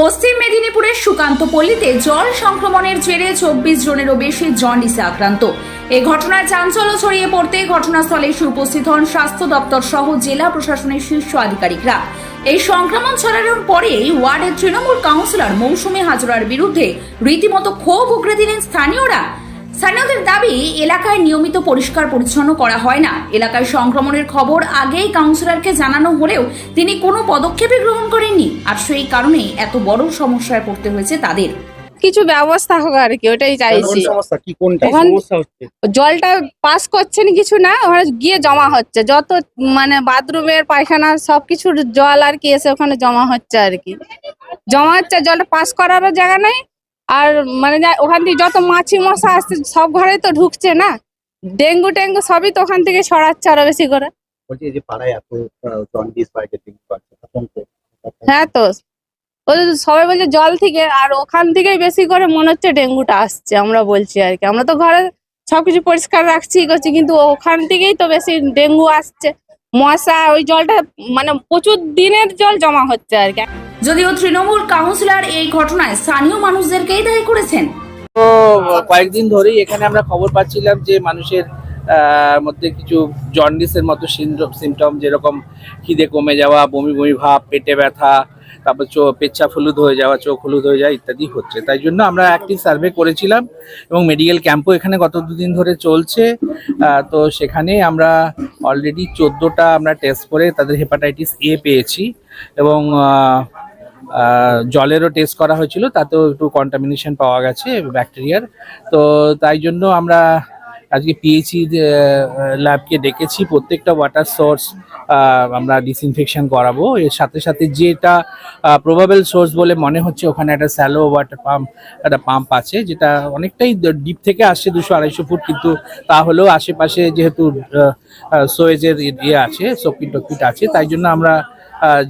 পশ্চিম মেদিনীপুরের সুকান্ত পল্লীতে জল সংক্রমণের জেরে চব্বিশ জনেরও বেশি জন্ডিসে আক্রান্ত। এ ঘটনায় চাঞ্চল্য ছড়িয়ে পড়তে ঘটনাস্থলে এসে উপস্থিত হন স্বাস্থ্য দপ্তর সহ জেলা প্রশাসনের শীর্ষ আধিকারিকরা। এই সংক্রমণ ছড়ানোর পরেই ওয়ার্ডের তৃণমূল কাউন্সিলর মৌসুমী হাজরার বিরুদ্ধে রীতিমতো ক্ষোভ উগড়ে দিলেন স্থানীয়রা। স্থানীয়দের দাবি এলাকায় নিয়মিত পরিষ্কার পরিচ্ছন্ন করা হয় না। এলাকায় সংক্রমণের খবর আগেই কাউন্সিলরকে জানানো হলেও তিনি কোনো পদক্ষেপই গ্রহণ করেননি। আর সেই কারণেই এত বড় সমস্যায় পড়তে হয়েছে তাদের। কিছু ব্যবস্থা হোক আর কি ওটাই চাইছি। সমস্যা কি কোনটা ওখান- সমস্যা হচ্ছে? জলটা পাস করছেন কিছু না ওখানে গিয়ে জমা হচ্ছে। যত মানে বাথরুমের পায়খানা সবকিছুর জল আর কি এসে ওখানে জমা হচ্ছে আর কি। জমা হচ্ছে জলটা পাস করারও জায়গা নেই আর মানে ওখান থেকে যত মাছি মশা আসছে সব ঘরে তো ঢুকছে না? ডেঙ্গু টেঙ্গু সবই তো ওখান থেকে ছড়াচ্ছে আরও বেশি করে। হয় তো যে সবাই বলছে জল থেকে আর ওখান থেকেই বেশি করে মনে হচ্ছে ডেঙ্গুটা আসছে আমরা বলছি আর কি। আমরা তো ঘরে সবকিছু পরিষ্কার রাখছি করছি কিন্তু ওখান থেকেই তো বেশি ডেঙ্গু আসছে মশা ওই জলটা মানে প্রচুর দিনের জল জমা হচ্ছে আর কি। যদিও তৃণমূল কাউন্সিলর এই ঘটনায় স্থানীয় মানুষদেরকেই দায়ী করেছেন। তো, কয়েকদিন ধরেই এখানে আমরা খবর পাচ্ছিলাম যে মানুষের মধ্যে কিছু জন্ডিসের মতো সিমটম যেরকম খিদে কমে যাওয়া, বমি বমি ভাব, পেটে ব্যথা, তারপর চো পেচ্ছাপ হলুদ হয়ে যাওয়া, চোখ হলুদ হয়ে যাওয়া ইত্যাদি হচ্ছে। তাই জন্য আমরা একটি সার্ভে করেছিলাম এবং মেডিকেল ক্যাম্পও এখানে গত দুদিন ধরে চলছে। তো সেখানে আমরা অলরেডি চোদ্দোটা আমরা টেস্ট করে তাদের হেপাটাইটিস এ পেয়েছি এবং জলেরও টেস্ট করা হয়েছিল, তাতেও একটু কন্টামিনেশন পাওয়া গেছে ব্যাকটেরিয়ার তো তাই জন্য আমরা আজকে পিএইচি ল্যাবকে ডেকেছি, প্রত্যেকটা ওয়াটার সোর্স আমরা ডিসইনফেকশন করাবো। এর সাথে সাথে যেটা প্রবাবেল সোর্স বলে মনে হচ্ছে, ওখানে একটা স্যালো ওয়াটার পাম্প একটা পাম্প আছে, যেটা অনেকটাই ডিপ থেকে আসছে, দুশো আড়াইশো ফুট, কিন্তু তাহলেও আশেপাশে যেহেতু সোয়েজের ইয়ে আছে সকিট টকিট আছে, তাই জন্য আমরা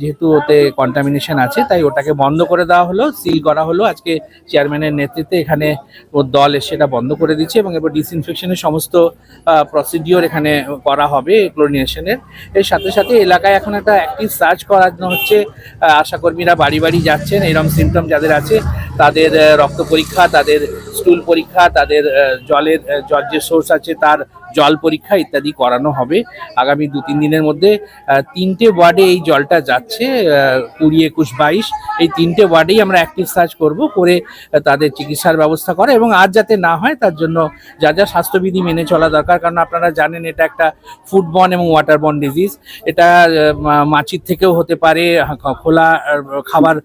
যেহেতু ওতে কন্টামিনেশন আছে, তাই ওটাকে বন্ধ করে দেওয়া হলো সিল করা হলো। আজকে চেয়ারম্যানের নেতৃত্বে এখানে ওর দল এসে এটা বন্ধ করে দিচ্ছে এবং এবার ডিসইনফেকশনের সমস্ত প্রসিডিওর এখানে করা হবে ক্লোরিনেশনের এর। সাথে সাথে এলাকায় এখন একটা অ্যাক্টিভ সার্চ করানো হচ্ছে। আশাকর্মীরা বাড়ি বাড়ি যাচ্ছেন এরকম সিমটম যাদের আছে, তাদের রক্ত পরীক্ষা, তাদের স্টুল পরীক্ষা, তাদের জলের জল যে সোর্স আছে, তার জল পরীক্ষা ইত্যাদি করানো হবে। আগামী দু, তিন দিনের মধ্যে তিনটে ওয়ার্ডে এই জলটা যাচ্ছে কুড়ি, একুশ, বাইশ। এই তিনটে ওয়ার্ডেই আমরা অ্যাক্টিভ সার্চ করব করে তাদের চিকিৎসার ব্যবস্থা করা এবং আর যাতে না হয় তার জন্য যা যা স্বাস্থ্যবিধি মেনে চলা দরকার। কারণ আপনারা জানেন, এটা একটা ফুডবর্ন এবং ওয়াটারবর্ন ডিজিজ এটা মাছির থেকেও হতে পারে খোলা খাবার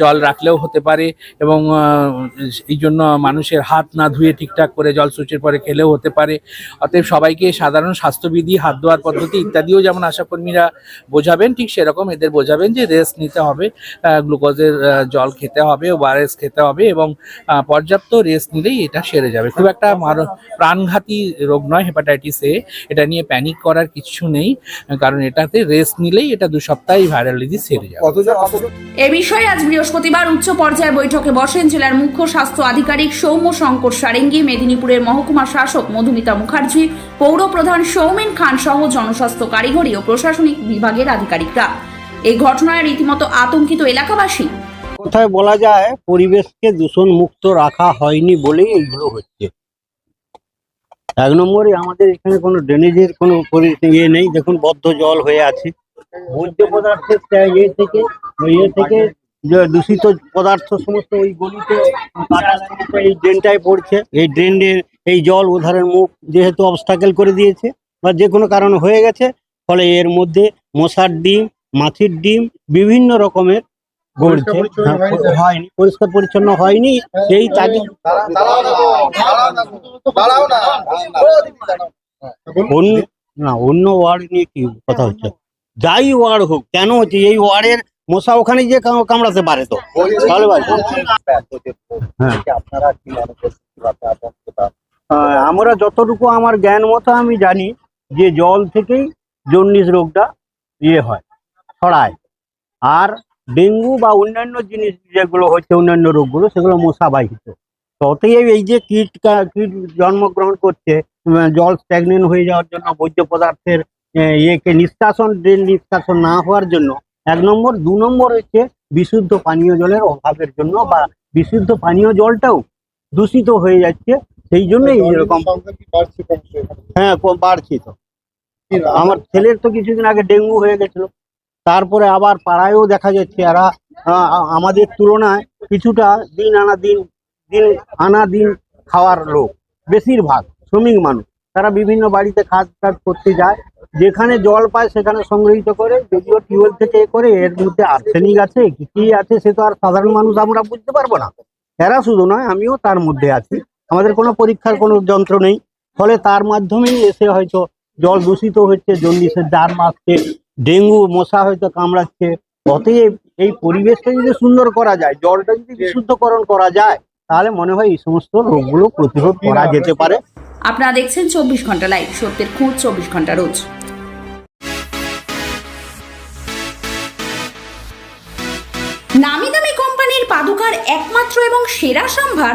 জল রাখলেও হতে পারে এবং এই জন্য মানুষের হাত না ধুয়ে ঠিকঠাক করে জল সূচের পরে খেলেও হতে পারে। অতএব সবাইকে সাধারণ স্বাস্থ্যবিধি হাত ধোয়ার পদ্ধতি ইত্যাদিও যেমন আশাকর্মীরা বোঝাবেন ঠিক সেরকম এদের বোঝাবেন যে রেস্ট নিতে হবে গ্লুকোজের জল খেতে হবে ওআরএস খেতে হবে এবং পর্যাপ্ত রেস্ট নিলেই এটা সেরে যাবে। খুব একটা মার- প্রাণঘাতী রোগ নয় হেপাটাইটিস এ এটা নিয়ে প্যানিক করার কিছু নেই কারণ এটাতে রেস্ট নিলেই এটা দু সপ্তাহে ভাইরাল ডিজিজ সেরে যাবে। এ বিষয়ে আজ বৃহস্পতিবার উচ্চ পর্যায়ে বৈঠকে বসেন জেলার মুখ্য স্বাস্থ্য আধিকারিক সৌম্য শঙ্কর সারেঙ্গি মেদিনীপুরের মহকুমা শাসক মধুমিতা মুখার্জি পৌর প্রধান সৌমেন খান সহ জনস্বাস্থ্য কারিগরি ও প্রশাসনিক বিভাগের আধিকারিকরা। এই ঘটনায় রীতিমতো আতঙ্কিত এলাকাবাসী। কোথায় বলা যায়, পরিবেশকে দূষণ মুক্ত রাখা হয়নি বলেই এইগুলো হচ্ছে। এক নম্বরে আমাদের এখানে কোনো ড্রেনেজের কোনো ইয়ে নেই, দেখুন বদ্ধ জল হয়ে আছে। বর্জ্য পদার্থের ইয়ে থেকে ইয়ে থেকে দূষিত পদার্থ সমস্ত ওই গলিতে এই ড্রেনটায় পড়ছে। এই ড্রেনের এই জল ওধারের মুখ যেহেতু অবস্টাকেল করে দিয়েছে বা যে কোনো কারণে হয়ে গেছে ফলে এর মধ্যে মশার ডিম মাছির ডিম বিভিন্ন রকমের গড়ছে। হ্যাঁ, হয়নি পরিষ্কার পরিচ্ছন্ন হয়নি। সেই তাকে অন্য না অন্য ওয়ার্ড নিয়ে কি কথা হচ্ছে? যাই ওয়ার্ড হোক কেন হচ্ছে? এই ওয়ার্ডের মশা ওখানে যে কামড়াতে পারে তো। তাহলে হ্যাঁ। আমরা যতটুকু আমার জ্ঞান মতো আমি জানি যে জল থেকেই জন্ডিস রোগটা ইয়ে হয়, ছড়ায়। আর ডেঙ্গু বা অন্যান্য জিনিস যেগুলো হচ্ছে, অন্যান্য রোগগুলো, সেগুলো মশা বাহিত তো অতএব এই যে কীট কীট জন্মগ্রহণ করছে জল স্ট্যাগনেন্ট হয়ে যাওয়ার জন্য, বৈদ্য পদার্থের ইয়েকে নিষ্কাশন, ড্রেন নিষ্কাশন না হওয়ার জন্য, এক নম্বর। দু নম্বর হচ্ছে বিশুদ্ধ পানীয় জলের অভাবের জন্য বা বিশুদ্ধ পানীয় জলটাও দূষিত হয়ে যাচ্ছে সেই জন্যই এরকম? হ্যাঁ বাড়ছি তো। আমার ছেলের তো কিছুদিন আগে ডেঙ্গু হয়ে গেছিল। তারপরে আবার পাড়ায়ও দেখা যাচ্ছে এরা আমাদের তুলনায় কিছুটা দিন আনা দিন দিন আনা দিন খাওয়ার লোক। বেশিরভাগ শ্রমিক মানুষ। তারা বিভিন্ন বাড়িতে কাজ কাজ করতে যায়। যেখানে জল পায় সেখানে সংগৃহীত করে যদিও টিউবওয়েল থেকে এ করে এর মধ্যে আর্সেনিক আছে কি কি আছে সে তো আর সাধারণ মানুষ আমরা বুঝতে পারব না। এরা শুধু নয় আমিও তার মধ্যে আছি। আমাদের কোনো পরীক্ষার কোনো যন্ত্র নেই। ফলে তার মাধ্যমেই এসে হয়তো জল দূষিত হচ্ছে, জন্ডিসের জার মারছে ডেঙ্গু, মশা হয়তো কামড়াচ্ছে। অতএব এই পরিবেশটা যদি সুন্দর করা যায়, জলটা যদি বিশুদ্ধকরণ করা যায়, তাহলে মনে হয় এই সমস্ত রোগগুলো প্রতিরোধ করা যেতে পারে। আপনারা দেখছেন চব্বিশ ঘণ্টা লাইভ, সত্যের খুঁজ চব্বিশ ঘণ্টা রোজ। নামি দামি কোম্পানির পাদুকার একমাত্র এবং সেরা সম্ভার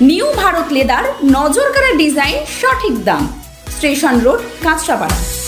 নিউ ভারত লেদার নজরকাড়া ডিজাইন সঠিক দাম। Station road Kanchrapara.